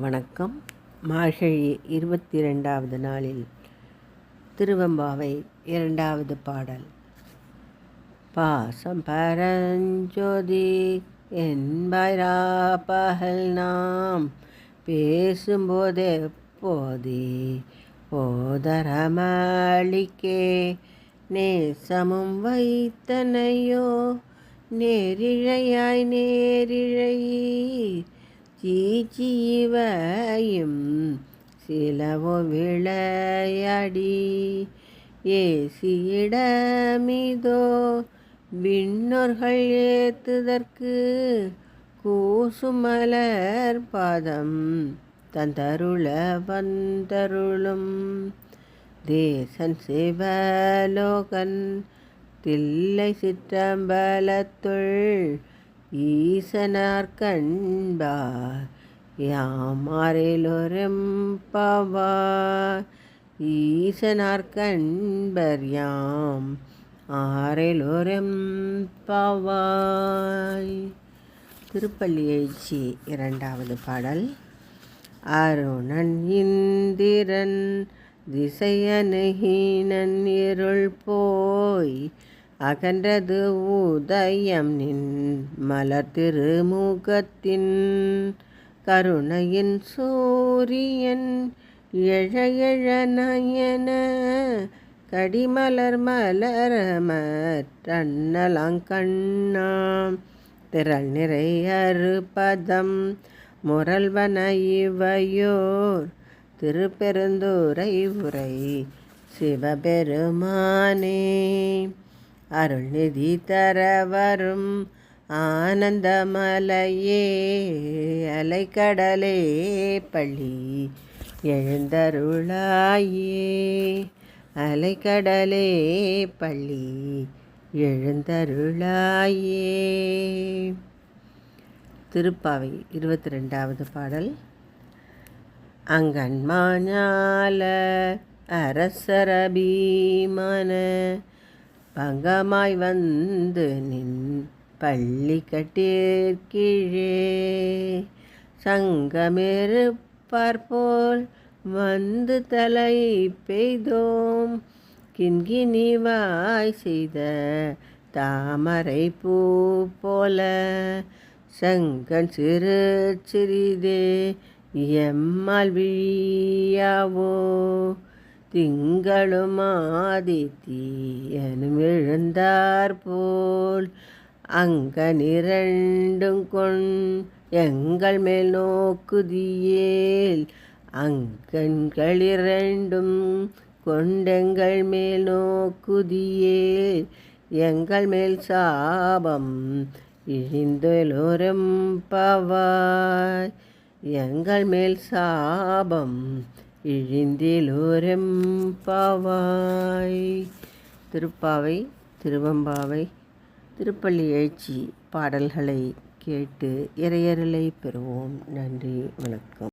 வணக்கம். மார்கழி இருபத்தி ரெண்டாவது நாளில் திருவம்பாவை இரண்டாவது பாடல். பாசம் பரஞ்சோதி என்பாரா பகல் நாம் பேசும்போதே போதே. போதரமளிக்கே நேசமும் வைத்தனையோ நேரிழையாய் நேரிழையீர். சீச்சிவையும் சிலவு விளையாடி. ஏசியிடமிதோ விண்ணோர்கள் ஏத்துதற்கு கூசுமலர் பாதம் தந்தருள வந்தருளும். தேசன் சிவலோகன் தில்லை சிற்றம்பலத்துள் ஈசனார் கண்பார் யாமாரிலொரெம்பவார் ஈசனார் கண்பர் யாம் ஆரிலொரெம்பவாய் திருப்பள்ளி எழுச்சி இரண்டாவது பாடல். அருணன் இந்திரன் திசையனுகீனன் இருள் போய் அகன்றது ஊதயம் நின் மலர் திருமுகத்தின் கருணையின் சூரியன் எழ எழ நயன கடிமலர் மலரமற்றண்ணலங்கண்ணாம் திரள் நிறை அறுபதம் முரல்வன இவையோர் திருப்பெருந்துரை உரை சிவபெருமானே. அருள்நிதி தர வரும் ஆனந்தமலையே அலைக்கடலே பள்ளி எழுந்தருளாயே. அலைக்கடலே பள்ளி எழுந்தருளாயே. திருப்பாவை இருபத்தி ரெண்டாவது பாடல். அங்கன்மாஞால அரசரபீமான பங்கமாய் வந்து நின் பள்ளி கட்டிற்கீழே சங்கமிருப்பார்போல் வந்து தலை பெய்தோம். கிண்கிணிவாய் செய்த தாமரை பூ போல சங்கன் சிறு சிறிதே. எம்மால் விழியாவோ? திங்களும் ஆதித்தீயனும் எழுந்தார் போல் அங்க நிரண்டும் கொண் எங்கள் மேல் நோக்குதியேல் அங்கண்கள் இரண்டும் கொண்டெங்கள் மேல் நோக்குதியேல் எங்கள் மேல் சாபம் இழிந்தொலோரம் பவாய் எங்கள் மேல் சாபம் இழிந்திலோரம் பாவாய். திருப்பாவை திருவம்பாவை திருப்பள்ளி எழுச்சி பாடல்களை கேட்டு இறையருளை பெறுவோம். நன்றி வணக்கம்.